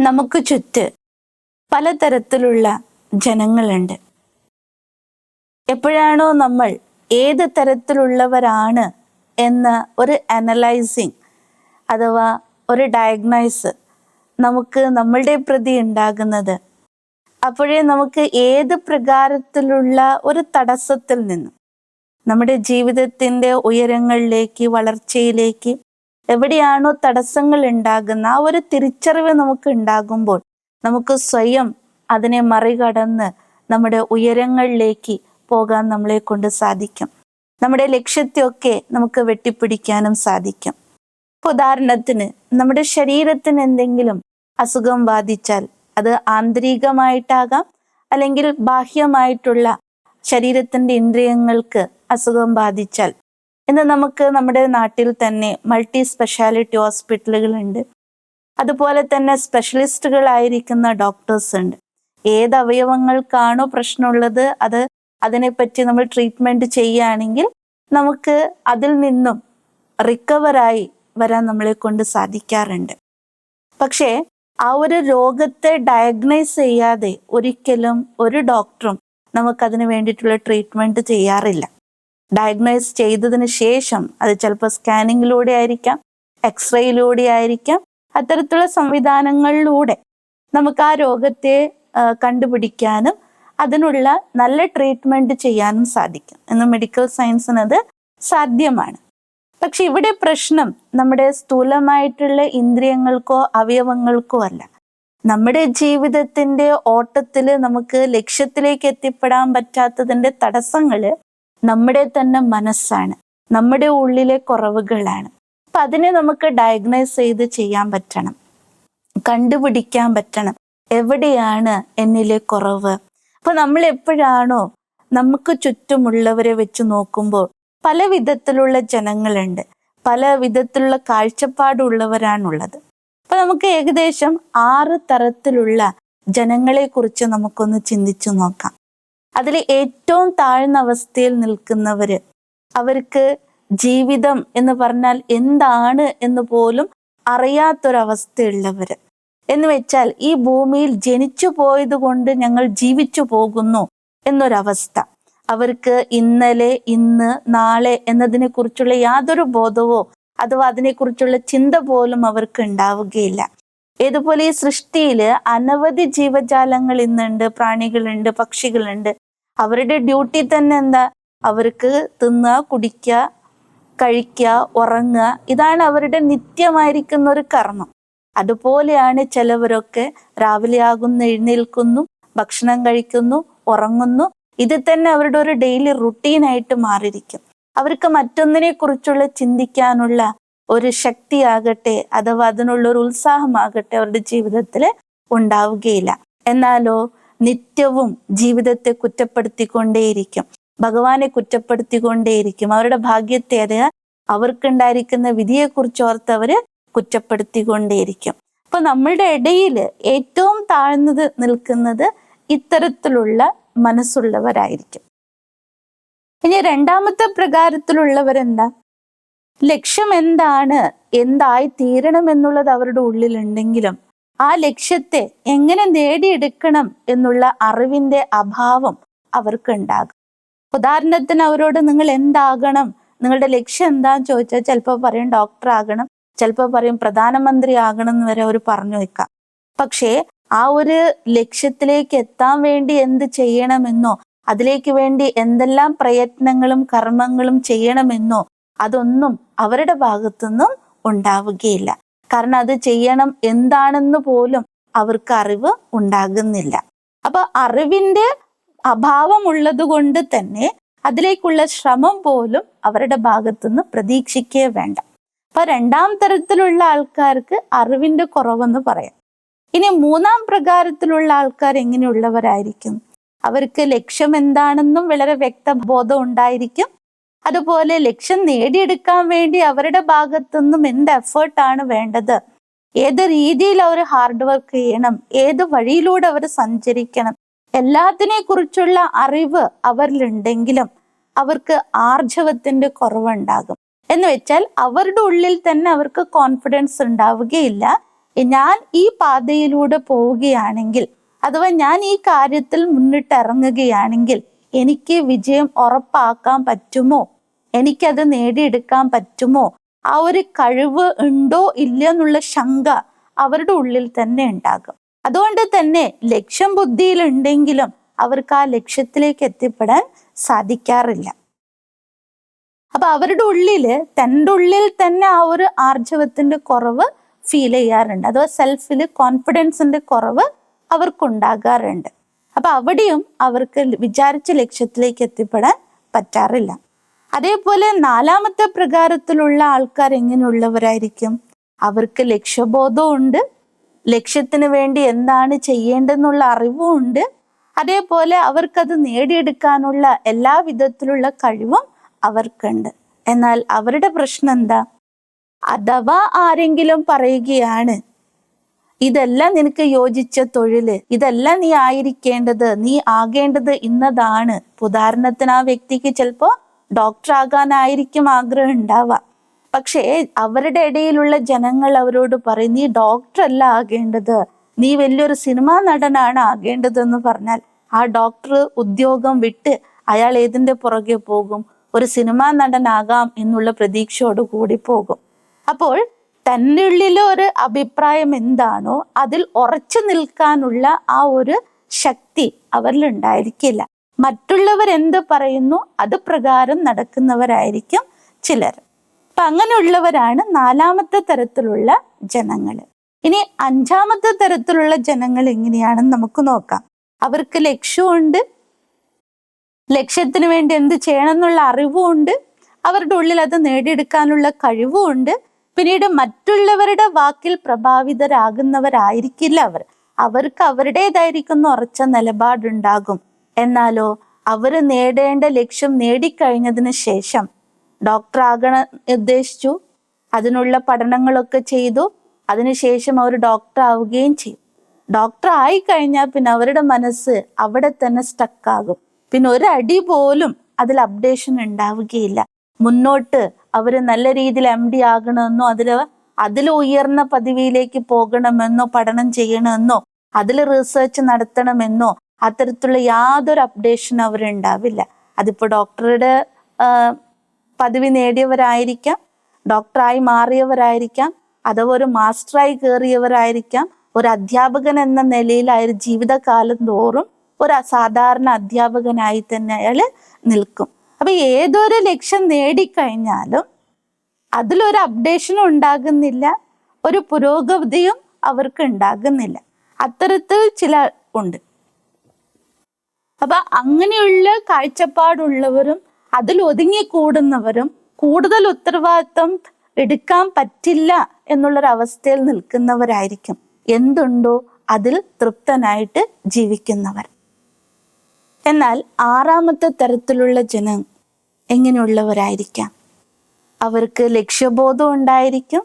നമുക്ക് ചുറ്റ് പലതരത്തിലുള്ള ജനങ്ങളുണ്ട്. എപ്പോഴാണോ നമ്മൾ ഏത് തരത്തിലുള്ളവരാണ് എന്ന ഒരു അനലൈസിങ് അഥവാ ഒരു ഡയഗ്നൈസ് നമുക്ക് നമ്മളുടെ പ്രതി ഉണ്ടാകുന്നത് അപ്പോഴേ നമുക്ക് ഏത് പ്രകാരത്തിലുള്ള ഒരു തടസ്സത്തിൽ നിന്നും നമ്മുടെ ജീവിതത്തിന്റെ ഉയരങ്ങളിലേക്ക് വളർച്ചയിലേക്ക് എവിടെയാണോ തടസ്സങ്ങൾ ഉണ്ടാകുന്ന ആ ഒരു തിരിച്ചറിവ് നമുക്ക് ഉണ്ടാകുമ്പോൾ നമുക്ക് സ്വയം അതിനെ മറികടന്ന് നമ്മുടെ ഉയരങ്ങളിലേക്ക് പോകാൻ നമ്മളെ കൊണ്ട് സാധിക്കും. നമ്മുടെ ലക്ഷ്യത്തെയൊക്കെ നമുക്ക് വെട്ടിപ്പിടിക്കാനും സാധിക്കും. ഉദാഹരണത്തിന് നമ്മുടെ ശരീരത്തിന് എന്തെങ്കിലും അസുഖം ബാധിച്ചാൽ അത് ആന്തരികമായിട്ടാകാം അല്ലെങ്കിൽ ബാഹ്യമായിട്ടുള്ള ശരീരത്തിന്റെ ഇന്ദ്രിയങ്ങൾക്ക് അസുഖം ബാധിച്ചാൽ ഇന്ന് നമുക്ക് നമ്മുടെ നാട്ടിൽ തന്നെ മൾട്ടി സ്പെഷ്യാലിറ്റി ഹോസ്പിറ്റലുകളുണ്ട് അതുപോലെ തന്നെ സ്പെഷ്യലിസ്റ്റുകളായിരിക്കുന്ന ഡോക്ടേഴ്സ് ഉണ്ട്. ഏത് അവയവങ്ങൾക്കാണോ പ്രശ്നമുള്ളത് അത് അതിനെപ്പറ്റി നമ്മൾ ട്രീറ്റ്മെന്റ് ചെയ്യുകയാണെങ്കിൽ നമുക്ക് അതിൽ നിന്നും റിക്കവറായി വരാൻ നമ്മളെ കൊണ്ട് സാധിക്കാറുണ്ട്. പക്ഷേ ആ ഒരു രോഗത്തെ ഡയഗ്നൈസ് ചെയ്യാതെ ഒരിക്കലും ഒരു ഡോക്ടറും നമുക്കതിന് വേണ്ടിയിട്ടുള്ള ട്രീറ്റ്മെന്റ് ചെയ്യാറില്ല. ഡയഗ്നൈസ് ചെയ്തതിന് ശേഷം അത് ചിലപ്പോൾ സ്കാനിങ്ങിലൂടെ ആയിരിക്കാം എക്സ്റേയിലൂടെ ആയിരിക്കാം. അത്തരത്തിലുള്ള സംവിധാനങ്ങളിലൂടെ നമുക്ക് ആ രോഗത്തെ കണ്ടുപിടിക്കാനും അതിനുള്ള നല്ല ട്രീറ്റ്മെന്റ് ചെയ്യാനും സാധിക്കും എന്ന് മെഡിക്കൽ സയൻസിന് അത് സാധ്യമാണ്. പക്ഷെ ഇവിടെ പ്രശ്നം നമ്മുടെ സ്ഥൂലമായിട്ടുള്ള ഇന്ദ്രിയങ്ങൾക്കോ അവയവങ്ങൾക്കോ അല്ല. നമ്മുടെ ജീവിതത്തിന്റെ ഓട്ടത്തിൽ നമുക്ക് ലക്ഷ്യത്തിലേക്ക് എത്തിപ്പെടാൻ പറ്റാത്തതിന്റെ തടസ്സങ്ങൾ നമ്മുടെ തന്നെ മനസ്സാണ്. നമ്മുടെ ഉള്ളിലെ കുറവുകളാണ്. അപ്പൊ അതിനെ നമുക്ക് ഡയഗ്നൈസ് ചെയ്ത് ചെയ്യാൻ പറ്റണം. കണ്ടുപിടിക്കാൻ പറ്റണം. എവിടെയാണ് എന്നിലെ കുറവ്? അപ്പൊ നമ്മൾ എപ്പോഴാണോ നമുക്ക് ചുറ്റുമുള്ളവരെ വെച്ച് നോക്കുമ്പോൾ പല വിധത്തിലുള്ള ജനങ്ങളുണ്ട്. പല വിധത്തിലുള്ള കാഴ്ചപ്പാടുള്ളവരാണുള്ളത്. അപ്പൊ നമുക്ക് ഏകദേശം ആറ് തരത്തിലുള്ള ജനങ്ങളെ കുറിച്ച് നമുക്കൊന്ന് ചിന്തിച്ചു നോക്കാം. അതിൽ ഏറ്റവും താഴ്ന്ന അവസ്ഥയിൽ നിൽക്കുന്നവര്. അവർക്ക് ജീവിതം എന്ന് പറഞ്ഞാൽ എന്താണ് എന്ന് പോലും അറിയാത്തൊരവസ്ഥയുള്ളവര്. എന്ന് വെച്ചാൽ ഈ ഭൂമിയിൽ ജനിച്ചു പോയത് കൊണ്ട് ഞങ്ങൾ ജീവിച്ചു പോകുന്നു എന്നൊരവസ്ഥ. അവർക്ക് ഇന്നലെ ഇന്ന് നാളെ എന്നതിനെ കുറിച്ചുള്ള യാതൊരു ബോധവോ അഥവാ അതിനെക്കുറിച്ചുള്ള ചിന്ത പോലും അവർക്ക് ഉണ്ടാവുകയില്ല. ഏതുപോലെ ഈ സൃഷ്ടിയിൽ അനവധി ജീവജാലങ്ങൾ ഇന്നുണ്ട് പ്രാണികളുണ്ട് പക്ഷികളുണ്ട്. അവരുടെ ഡ്യൂട്ടി തന്നെ എന്താ? അവർക്ക് തിന്നുക കുടിക്കുക കഴിക്കുക ഉറങ്ങുക. ഇതാണ് അവരുടെ നിത്യമായിരിക്കുന്ന ഒരു കർമ്മം. അതുപോലെയാണ് ചിലവരൊക്കെ രാവിലെ ആകുന്നു എഴുന്നേൽക്കുന്നു ഭക്ഷണം കഴിക്കുന്നു ഉറങ്ങുന്നു. ഇത് തന്നെ അവരുടെ ഒരു ഡെയിലി റുട്ടീനായിട്ട് മാറിയിരിക്കും. അവർക്ക് മറ്റൊന്നിനെ കുറിച്ചുള്ള ചിന്തിക്കാനുള്ള ഒരു ശക്തി ശക്തിയാകട്ടെ അഥവാ അതിനുള്ള ഒരു ഉത്സാഹമാകട്ടെ അവരുടെ ജീവിതത്തിൽ ഉണ്ടാവുകയില്ല. എന്നാലോ നിത്യവും ജീവിതത്തെ കുറ്റപ്പെടുത്തിക്കൊണ്ടേയിരിക്കും. ഭഗവാനെ കുറ്റപ്പെടുത്തിക്കൊണ്ടേയിരിക്കും. അവരുടെ ഭാഗ്യത്തെ അത് അവർക്കുണ്ടായിരിക്കുന്ന വിധിയെക്കുറിച്ച് ഓർത്ത് അവർ കുറ്റപ്പെടുത്തിക്കൊണ്ടേയിരിക്കും. അപ്പൊ നമ്മളുടെ ഇടയിൽ ഏറ്റവും താഴ്ന്നത് നിൽക്കുന്നത് ഇത്തരത്തിലുള്ള മനസ്സുള്ളവരായിരിക്കും. ഇനി രണ്ടാമത്തെ പ്രകാരത്തിലുള്ളവരെന്താ? ലക്ഷ്യം എന്താണ്? എന്തായി തീരണം എന്നുള്ളത് അവരുടെ ഉള്ളിലുണ്ടെങ്കിലും ആ ലക്ഷ്യത്തെ എങ്ങനെ നേടിയെടുക്കണം എന്നുള്ള അറിവിന്റെ അഭാവം അവർക്ക് ഉണ്ടാകും ഉദാഹരണത്തിന് അവരോട് നിങ്ങൾ എന്താകണം? നിങ്ങളുടെ ലക്ഷ്യം എന്താന്ന് ചോദിച്ചാൽ ചിലപ്പോൾ പറയും ഡോക്ടർ ആകണം ചിലപ്പോൾ പറയും പ്രധാനമന്ത്രി ആകണം എന്ന് വരെ അവർ പറഞ്ഞു വെക്കാം. പക്ഷേ ആ ഒരു ലക്ഷ്യത്തിലേക്ക് എത്താൻ വേണ്ടി എന്ത് ചെയ്യണമെന്നോ അതിലേക്ക് വേണ്ടി എന്തെല്ലാം പ്രയത്നങ്ങളും കർമ്മങ്ങളും ചെയ്യണമെന്നോ അതൊന്നും അവരുടെ ഭാഗത്തുനിന്നും ഉണ്ടാവുകയില്ല. കാരണം അത് ചെയ്യണം എന്താണെന്ന് പോലും അവർക്ക് അറിവ് ഉണ്ടാകുന്നില്ല. അപ്പൊ അറിവിന്റെ അഭാവം ഉള്ളത് കൊണ്ട് തന്നെ അതിലേക്കുള്ള ശ്രമം പോലും അവരുടെ ഭാഗത്തുനിന്ന് പ്രതീക്ഷിക്കേ വേണ്ട. അപ്പൊ രണ്ടാം തരത്തിലുള്ള ആൾക്കാർക്ക് അറിവിന്റെ കുറവെന്ന് പറയാം. ഇനി മൂന്നാം പ്രകാരത്തിലുള്ള ആൾക്കാർ എങ്ങനെയുള്ളവരായിരിക്കും? അവർക്ക് ലക്ഷ്യം എന്താണെന്നും വളരെ വ്യക്തബോധം ഉണ്ടായിരിക്കും. അതുപോലെ ലക്ഷ്യം നേടിയെടുക്കാൻ വേണ്ടി അവരുടെ ഭാഗത്തുനിന്നും എന്ത് എഫേർട്ടാണ് വേണ്ടത്? ഏത് രീതിയിൽ അവർ ഹാർഡ് വർക്ക് ചെയ്യണം? ഏത് വഴിയിലൂടെ അവർ സഞ്ചരിക്കണം? എല്ലാത്തിനെ കുറിച്ചുള്ള അറിവ് അവരിലുണ്ടെങ്കിലും അവർക്ക് ആർജവത്തിന്റെ കുറവുണ്ടാകും. എന്ന് വെച്ചാൽ അവരുടെ ഉള്ളിൽ തന്നെ അവർക്ക് കോൺഫിഡൻസ് ഉണ്ടാവുകയില്ല. ഞാൻ ഈ പാതയിലൂടെ പോവുകയാണെങ്കിൽ അഥവാ ഞാൻ ഈ കാര്യത്തിൽ മുന്നിട്ടിറങ്ങുകയാണെങ്കിൽ എനിക്ക് വിജയം ഉറപ്പാക്കാൻ പറ്റുമോ? എനിക്കത് നേടിയെടുക്കാൻ പറ്റുമോ? ആ ഒരു കഴിവ് ഉണ്ടോ ഇല്ല എന്നുള്ള ശങ്ക അവരുടെ ഉള്ളിൽ തന്നെ ഉണ്ടാകും. അതുകൊണ്ട് തന്നെ ലക്ഷ്യം ബുദ്ധിയിലുണ്ടെങ്കിലും അവർക്ക് ആ ലക്ഷ്യത്തിലേക്ക് എത്തിപ്പെടാൻ സാധിക്കാറില്ല. അപ്പൊ അവരുടെ ഉള്ളിൽ തന്റെ ഉള്ളിൽ തന്നെ ആ ഒരു ആർജവത്തിന്റെ കുറവ് ഫീൽ ചെയ്യാറുണ്ട്. അഥവാ സെൽഫിൽ കോൺഫിഡൻസിന്റെ കുറവ് അവർക്കുണ്ടാകാറുണ്ട്. അപ്പൊ അവിടെയും അവർക്ക് വിചാരിച്ച ലക്ഷ്യത്തിലേക്ക് എത്തിപ്പെടാൻ പറ്റാറില്ല. അതേപോലെ നാലാമത്തെ പ്രകാരത്തിലുള്ള ആൾക്കാർ എങ്ങനെയുള്ളവരായിരിക്കും? അവർക്ക് ലക്ഷ്യബോധമുണ്ട് ലക്ഷ്യത്തിന് വേണ്ടി എന്താണ് ചെയ്യേണ്ടതെന്നുള്ള അറിവും ഉണ്ട് അതേപോലെ അവർക്കത് നേടിയെടുക്കാനുള്ള എല്ലാ വിധത്തിലുള്ള കഴിവും അവർക്കുണ്ട്. എന്നാൽ അവരുടെ പ്രശ്നം എന്താ? അഥവാ ആരെങ്കിലും പറയുകയാണ് ഇതല്ല നിനക്ക് യോജിച്ച തൊഴിൽ ഇതല്ല നീ ആയിരിക്കേണ്ടത് നീ ആകേണ്ടത് ഇന്നതാണ്. ഉദാഹരണത്തിന് ആ വ്യക്തിക്ക് ചിലപ്പോ ഡോക്ടർ ആകാനായിരിക്കും ആഗ്രഹം ഉണ്ടാവുക. പക്ഷേ അവരുടെ ഇടയിലുള്ള ജനങ്ങൾ അവരോട് പറയും നീ ഡോക്ടർ അല്ല ആകേണ്ടത്. നീ വലിയൊരു സിനിമാ നടനാണ് ആകേണ്ടതെന്ന് പറഞ്ഞാൽ ആ ഡോക്ടർ ഉദ്യോഗം വിട്ട് അയാൾ ഏതിന്റെ പുറകെ പോകും? ഒരു സിനിമാ നടനാകാം എന്നുള്ള പ്രതീക്ഷയോട് കൂടി പോകും. അപ്പോൾ തന്റെ ഉള്ളിലെ ഒരു അഭിപ്രായം എന്താണോ അതിൽ ഉറച്ചു നിൽക്കാനുള്ള ആ ഒരു ശക്തി അവരിൽ ഉണ്ടായിരിക്കില്ല. മറ്റുള്ളവർ എന്ത് പറയുന്നു അത് പ്രകാരം നടക്കുന്നവരായിരിക്കും ചിലർ. അപ്പൊ അങ്ങനെയുള്ളവരാണ് നാലാമത്തെ തരത്തിലുള്ള ജനങ്ങൾ ഇനി അഞ്ചാമത്തെ തരത്തിലുള്ള ജനങ്ങൾ എങ്ങനെയാണെന്ന് നമുക്ക് നോക്കാം. അവർക്ക് ലക്ഷ്യമുണ്ട്. ലക്ഷ്യത്തിന് വേണ്ടി എന്ത് ചെയ്യണം എന്നുള്ള അറിവുമുണ്ട്. അവരുടെ ഉള്ളിൽ അത് നേടിയെടുക്കാനുള്ള കഴിവുമുണ്ട്. പിന്നീട് മറ്റുള്ളവരുടെ വാക്കിൽ പ്രഭാവിതരാകുന്നവരായിരിക്കില്ല അവർ. അവർക്ക് അവരുടേതായിരിക്കുന്ന ഉറച്ച നിലപാടുണ്ടാകും. എന്നാലോ അവർ നേടേണ്ട ലക്ഷ്യം നേടിക്കഴിഞ്ഞതിന് ശേഷം ഡോക്ടർ ആകണ നിർദ്ദേശിച്ചു. അതിനുള്ള പഠനങ്ങളൊക്കെ ചെയ്തു. അതിനുശേഷം അവർ ഡോക്ടർ ആവുകയും ചെയ്യും. ഡോക്ടർ ആയി കഴിഞ്ഞാൽ പിന്നെ അവരുടെ മനസ്സ് അവിടെ തന്നെ സ്റ്റക്കാകും പിന്നെ ഒരടി പോലും അതിൽ അപ്ഡേഷൻ ഉണ്ടാവുകയില്ല. മുന്നോട്ട് അവർ നല്ല രീതിയിൽ എം ഡി ആകണമെന്നോ അതിൽ അതിൽ ഉയർന്ന പദവിയിലേക്ക് പോകണമെന്നോ പഠനം ചെയ്യണമെന്നോ അതിൽ റിസർച്ച് നടത്തണമെന്നോ അത്തരത്തിലുള്ള യാതൊരു അപ്ഡേഷൻ അവരുണ്ടാവില്ല അതിപ്പോൾ ഡോക്ടറുടെ പദവി നേടിയവരായിരിക്കാം ഡോക്ടറായി മാറിയവരായിരിക്കാം അഥവാ ഒരു മാസ്റ്ററായി കയറിയവരായിരിക്കാം ഒരു അധ്യാപകൻ എന്ന നിലയിലായ ജീവിതകാലം തോറും ഒരു അസാധാരണ അധ്യാപകനായി തന്നെ അയാൾ നിൽക്കും. അപ്പൊ ഏതൊരു ലക്ഷ്യം നേടിക്കഴിഞ്ഞാലും അതിലൊരു അപ്ഡേഷനും ഉണ്ടാകുന്നില്ല ഒരു പുരോഗതിയും അവർക്ക് ഉണ്ടാകുന്നില്ല. അത്തരത്തിൽ ചില ഉണ്ട്. അപ്പൊ അങ്ങനെയുള്ള കാഴ്ചപ്പാടുള്ളവരും അതിൽ ഒതുങ്ങിക്കൂടുന്നവരും കൂടുതൽ ഉത്തരവാദിത്വം എടുക്കാൻ പറ്റില്ല എന്നുള്ളൊരവസ്ഥയിൽ നിൽക്കുന്നവരായിരിക്കും. എന്തുണ്ടോ അതിൽ തൃപ്തനായിട്ട് ജീവിക്കുന്നവർ. എന്നാൽ ആറാമത്തെ തരത്തിലുള്ള ജനം എങ്ങനെയുള്ളവരായിരിക്കാം? അവർക്ക് ലക്ഷ്യബോധം ഉണ്ടായിരിക്കും.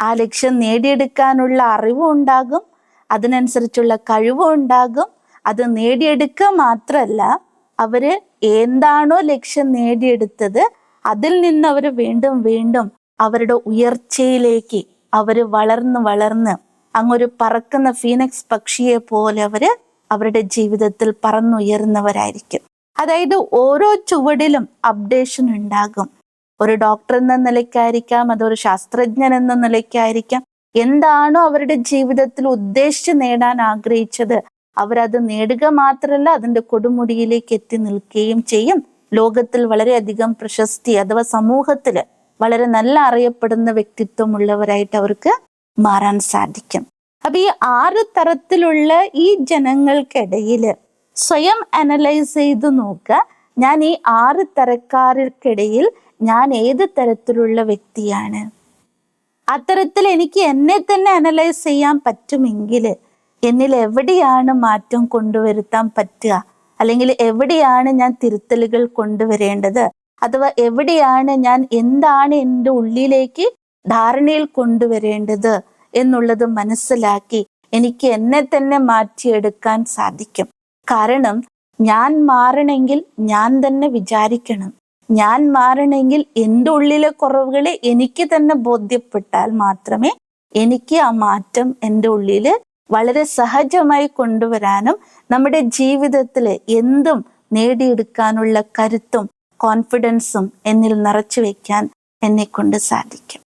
ആ ലക്ഷ്യം നേടിയെടുക്കാനുള്ള അറിവും ഉണ്ടാകും. അതിനനുസരിച്ചുള്ള കഴിവും ഉണ്ടാകും. അത് നേടിയെടുക്കുക മാത്രമല്ല അവർ എന്താണോ ലക്ഷ്യം നേടിയെടുത്തത് അതിൽ നിന്ന് അവർ വീണ്ടും വീണ്ടും അവരുടെ ഉയർച്ചയിലേക്ക് അവർ വളർന്ന് വളർന്ന് അങ്ങൊരു പറക്കുന്ന ഫീനക്സ് പക്ഷിയെ പോലെ അവർ അവരുടെ ജീവിതത്തിൽ പറന്നുയരുന്നവരായിരിക്കും. അതായത് ഓരോ ചുവടിലും അപ്ഡേഷൻ ഉണ്ടാകും. ഒരു ഡോക്ടർ എന്ന നിലയ്ക്കായിരിക്കാം അതൊരു ശാസ്ത്രജ്ഞൻ എന്ന നിലയ്ക്കായിരിക്കാം. എന്താണോ അവരുടെ ജീവിതത്തിൽ ഉദ്ദേശിച്ച് നേടാൻ ആഗ്രഹിച്ചത് അവരത് നേടുക മാത്രമല്ല അതിന്റെ കൊടുമുടിയിലേക്ക് എത്തി നിൽക്കുകയും ചെയ്യും. ലോകത്തിൽ വളരെയധികം പ്രശസ്തി അഥവാ സമൂഹത്തിൽ വളരെ നല്ല അറിയപ്പെടുന്ന വ്യക്തിത്വമുള്ളവരായിട്ട് അവർക്ക് മാറാൻ സാധിക്കും. അപ്പൊ ഈ ആറ് തരത്തിലുള്ള ഈ ജനങ്ങൾക്കിടയിൽ സ്വയം അനലൈസ് ചെയ്ത് നോക്കുക. ഞാൻ ഈ ആറ് തരക്കാർക്കിടയിൽ ഞാൻ ഏത് തരത്തിലുള്ള വ്യക്തിയാണ്? അത്തരത്തിൽ എനിക്ക് എന്നെ തന്നെ അനലൈസ് ചെയ്യാൻ പറ്റുമെങ്കിൽ എന്നിൽ എവിടെയാണ് മാറ്റം കൊണ്ടുവരുത്താൻ പറ്റുക? അല്ലെങ്കിൽ എവിടെയാണ് ഞാൻ തിരുത്തലുകൾ കൊണ്ടുവരേണ്ടത്? അഥവാ എവിടെയാണ് ഞാൻ എന്താണ് എന്റെ ഉള്ളിലേക്ക് ധാരണയിൽ കൊണ്ടുവരേണ്ടത്? എന്നുള്ളത് മനസ്സിലാക്കി എനിക്ക് എന്നെ തന്നെ മാറ്റിയെടുക്കാൻ സാധിക്കും. കാരണം ഞാൻ മാറണമെങ്കിൽ ഞാൻ തന്നെ വിചാരിക്കണം. ഞാൻ മാറണമെങ്കിൽ എന്റെ ഉള്ളിലെ കുറവുകളെ എനിക്ക് തന്നെ ബോധ്യപ്പെട്ടാൽ മാത്രമേ എനിക്ക് ആ മാറ്റം എന്റെ ഉള്ളിൽ വളരെ സഹജമായി കൊണ്ടുവരാനും നമ്മുടെ ജീവിതത്തിൽ എന്തും നേടിയെടുക്കാനുള്ള കരുത്തും കോൺഫിഡൻസും എന്നിൽ നിറച്ചു വെക്കാൻ എന്നെ കൊണ്ട് സാധിക്കും.